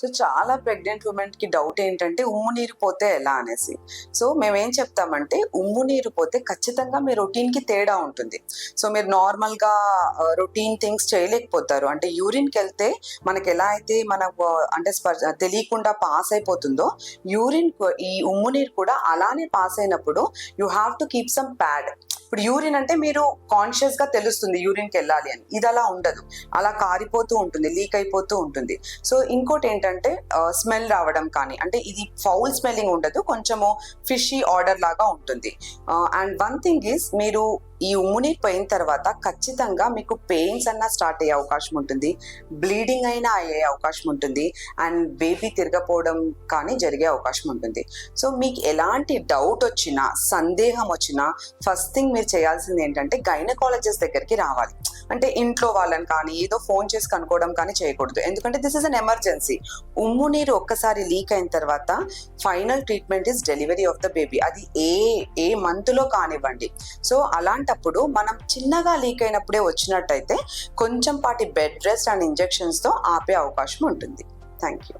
So చాలా pregnant ఉమెన్కి doubt ఏంటంటే ఉమ్ము నీరు పోతే ఎలా? అనేసి. సో మేము ఏం చెప్తామంటే ఉమ్ము నీరు పోతే ఖచ్చితంగా మీ రొటీన్కి తేడా ఉంటుంది. సో మీరు నార్మల్గా రొటీన్ థింగ్స్ చేయలేకపోతారు. అంటే యూరిన్కి వెళ్తే మనకి ఎలా అయితే మనకు అంటే స్పర్శ తెలియకుండా పాస్ అయిపోతుందో యూరిన్ ఈ ఉమ్ము నీరు కూడా అలానే పాస్ అయినప్పుడు you have to keep some pad ఇప్పుడు యూరిన్ అంటే మీరు కాన్షియస్గా తెలుస్తుంది యూరిన్కి వెళ్ళాలి అని. ఇది అలా ఉండదు. అలా కారిపోతూ ఉంటుంది లీక్ అయిపోతూ ఉంటుంది. సో ఇంకోటి ఏంటంటే స్మెల్ రావడం కానీ అంటే ఇది ఫౌల్ స్మెల్లింగ్ ఉండదు కొంచెము ఫిషీ ఆర్డర్ లాగా ఉంటుంది. అండ్ వన్ థింగ్ ఈస్ మీరు ఈ ఉమ్ముని పోయిన తర్వాత ఖచ్చితంగా మీకు పెయిన్స్ అన్నా స్టార్ట్ అయ్యే అవకాశం ఉంటుంది. బ్లీడింగ్ అయినా అయ్యే అవకాశం ఉంటుంది. అండ్ బేబీ తిరగపోవడం కానీ జరిగే అవకాశం ఉంటుంది. సో మీకు ఎలాంటి డౌట్ వచ్చినా సందేహం వచ్చినా ఫస్ట్ థింగ్ మీరు చేయాల్సింది ఏంటంటే గైనకాలజిస్ట్ దగ్గరికి రావాలి. అంటే ఇంట్లో వాళ్ళని కానీ ఏదో ఫోన్ చేసి కనుక్కోవడం కానీ చేయకూడదు. ఎందుకంటే దిస్ ఇస్ అన్ ఎమర్జెన్సీ ఉమ్ము నీరు ఒక్కసారి లీక్ అయిన తర్వాత final treatment is delivery of the baby అది ఏ ఏ మంత్లో కానివ్వండి. సో అలాంటప్పుడు మనం చిన్నగా లీక్ అయినప్పుడే వచ్చినట్టయితే కొంచెం పాటి బెడ్ రెస్ట్ అండ్ ఇంజెక్షన్స్తో ఆపే అవకాశం ఉంటుంది. Thank you